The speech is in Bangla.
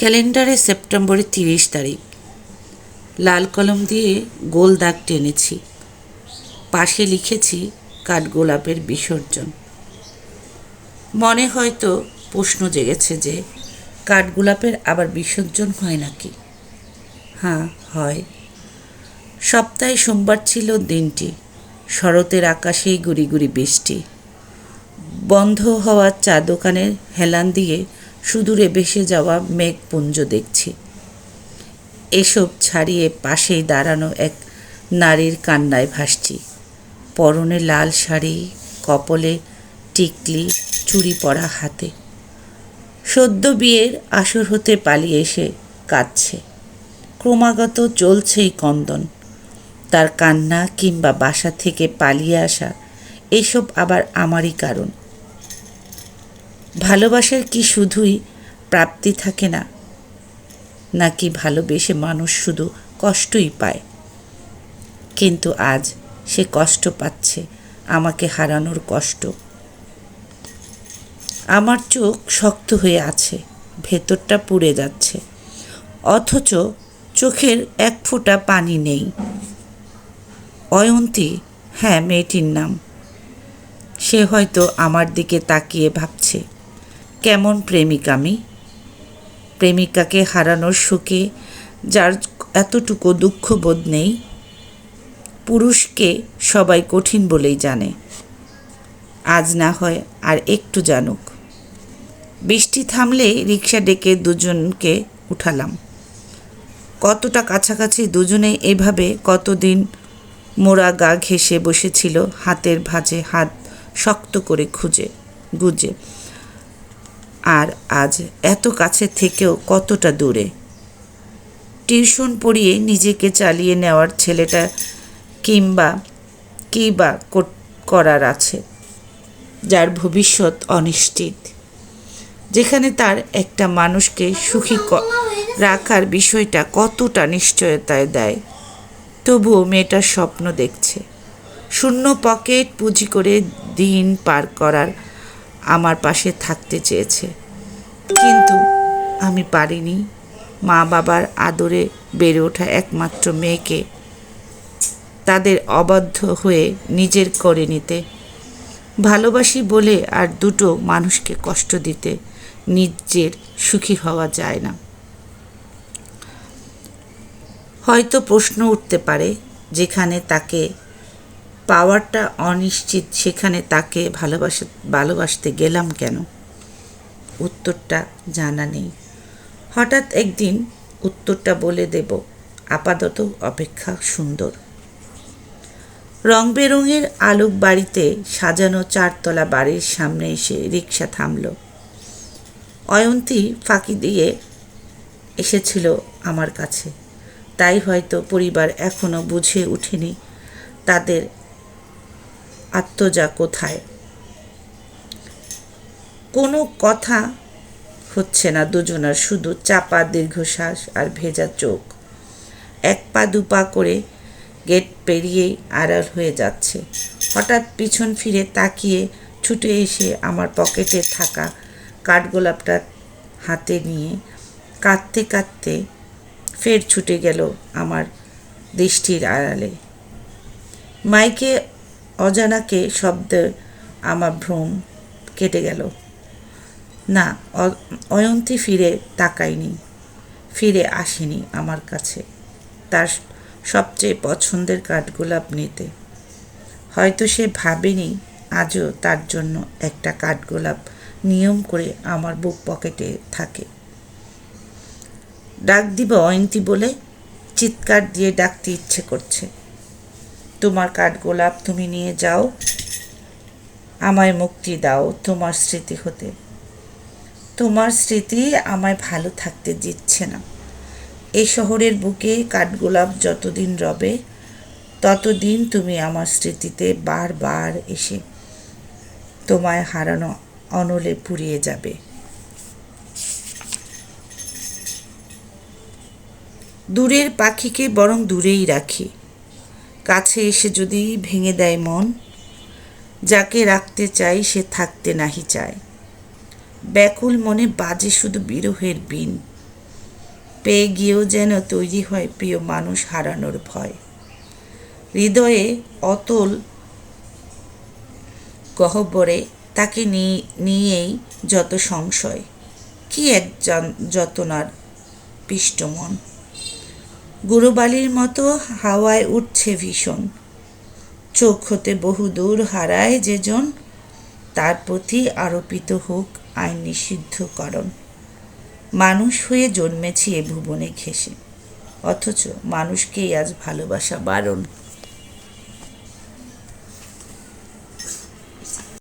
ক্যালেন্ডারে সেপ্টেম্বরের তিরিশ তারিখ। লাল কলম দিয়ে গোল দাগ টেনেছি। পাশে লিখেছি কাঠগোলাপের বিসর্জন। মনে হয়তো প্রশ্ন জেগেছে যে কাঠগোলাপের আবার বিসর্জন হয় নাকি? হ্যাঁ হয়। সপ্তাহে সোমবার ছিল দিনটি। শরতের আকাশেই গুড়ি গুড়ি বৃষ্টি। বন্ধ হওয়া চা দোকানের হেলান দিয়ে সুদূরে ভেসে যাওয়া মেঘপুঞ্জ দেখছি। এসব ছাড়িয়ে পাশেই দাঁড়ানো এক নারীর কান্নায় ভাসছি। পরনে লাল শাড়ি, কপলে টিকলি, চুড়ি পরা হাতে। সদ্য বিয়ের আসর হতে পালিয়ে এসে কাঁদছে। ক্রমাগত চলছেই কন্দন। তার কান্না কিংবা বাসা থেকে পালিয়ে আসা এসব আবার আমারই কারণ। ভালোবাসার কি শুধুই প্রাপ্তি থাকে না? নাকি ভালোবেসে মানুষ শুধু কষ্টই পায়? কিন্তু আজ সে কষ্ট পাচ্ছে, আমাকে হারানোর কষ্ট। আমার চোখ শক্ত হয়ে আছে, ভেতরটা পুড়ে যাচ্ছে। অথচ চোখের এক ফোঁটা পানি নেই। অয়ন্তী হ্যাঁ মেয়েটির নাম। সে হয়তো আমার দিকে তাকিয়ে ভাবছে। কেমন প্রেমিক আমি প্রেমিকাকে হারানোর সুখে যার এতটুকু দুঃখবোধ নেই, পুরুষকে সবাই কঠিন বলেই জানে। আজ না হয় আর একটু জানুক। বৃষ্টি থামলে রিক্সা ডেকে দুজনকে উঠালাম। কতটা কাছাকাছি দুজনে এভাবে কতদিন মোড়া গা ঘেঁষে বসেছিল হাতের ভাঁজে, হাত শক্ত করে খুঁজে, গুজে। আর আজ এত কাছে থেকেও কতটা দূরে। টিউশন পড়িয়ে নিজেকে চালিয়ে নেওয়ার ছেলেটা কিংবা কী বা করার আছে, যার ভবিষ্যৎ অনিশ্চিত, যেখানে তার একটা মানুষকে সুখী রাখার বিষয়টা কতটা নিশ্চয়তায় দেয়, তবুও মেয়েটার স্বপ্ন দেখছে। শূন্য পকেট পুঁজি করে দিন পার করার আমার পাশে থাকতে চেয়েছে। কিন্তু আমি পারিনি। মা বাবার আদরে বেড়ে ওঠা একমাত্র মেয়েকে তাদের অবাধ্য হয়ে নিজের করে নিতে। ভালোবাসি বলে আর দুটো মানুষকে কষ্ট দিতে নিজের সুখী হওয়া যায় না। হয়তো প্রশ্ন উঠতে পারে, যেখানে তাকে পাওয়ারটা অনিশ্চিত, সেখানে তাকে ভালোবাসা, ভালোবাসতে গেলাম কেন? উত্তরটা জানা নেই। হঠাৎ একদিন উত্তরটা বলে দেব, আপাতত অপেক্ষা সুন্দর। রং বেরঙের আলোক বাড়িতে সাজানো চারতলা বাড়ির সামনে এসে রিক্সা থামল। অয়ন্তী ফাঁকি দিয়ে এসেছিল আমার কাছে। তাই হয়তো পরিবার এখনও বুঝে উঠেনি তাদের আত্মজা কোথায়? কোনো কথা হচ্ছে না দুজনার, শুধু চাপা দীর্ঘশ্বাস আর ভেজা চোখ। এক পা দুপা করে গেট পেরিয়েই আড়াল হয়ে যাচ্ছে। হঠাৎ পিছন ফিরে তাকিয়ে ছুটে এসে আমার পকেটে থাকা কাঠগোলাপটা হাতে নিয়ে কাঁদতে কাঁদতে ফের ছুটে গেল আমার দৃষ্টির আড়ালে। মাইকে অজানাকে শব্দ আমার ভ্রম কেটে গেল। না অয়ন্তী ফিরে তাকায়নি, ফিরে আসেনি আমার কাছে। তার সবচেয়ে পছন্দের কাঠগোলাপ নিতে। হয়তো সে ভাবেনি আজও তার জন্য একটা কাঠগোলাপ নিয়ম করে আমার বুক পকেটে থাকে। ডাক দিব অয়ন্তী বলে, চিৎকার দিয়ে ডাকতে ইচ্ছে করছে। তোমার কাঠগোলাপ তুমি নিয়ে যাও, আমায় মুক্তি দাও তোমার স্মৃতি হতে। তোমার স্মৃতি আমায় ভালো থাকতে দিচ্ছে না। এই শহরের বুকে কাঠগোলাপ যতদিন রবে, ততদিন তুমি আমার স্মৃতিতে বারবার এসে তোমায় হারানো অনলে পুড়িয়ে যাবে। দূরের পাখিকে বরং দূরেই রাখি। কাছে এসে যদি ভেঙে দেয় মন, যাকে রাখতে চাই সে থাকতে নাহি চায়। ব্যাকুল মনে বাজে শুধু বিরহের বিন। পেয়ে গিয়েও যেন তৈরি হয় প্রিয় মানুষ হারানোর ভয়। হৃদয়ে অতল গহ্বরে তাকে নিয়েই যত সংশয়, কি এক যতনার পিষ্টমন গুরুবালির মতো হাওয়ায় উঠছে ভীষণ। চোখ হতে বহু দূর হারায় যেজন, তার প্রতি আরোপিত হোক আইন নিষিদ্ধকরণ। মানুষ হয়ে জন্মেছি এ ভুবনে ঘেসে অথচ মানুষকেই আজ ভালোবাসা বারণ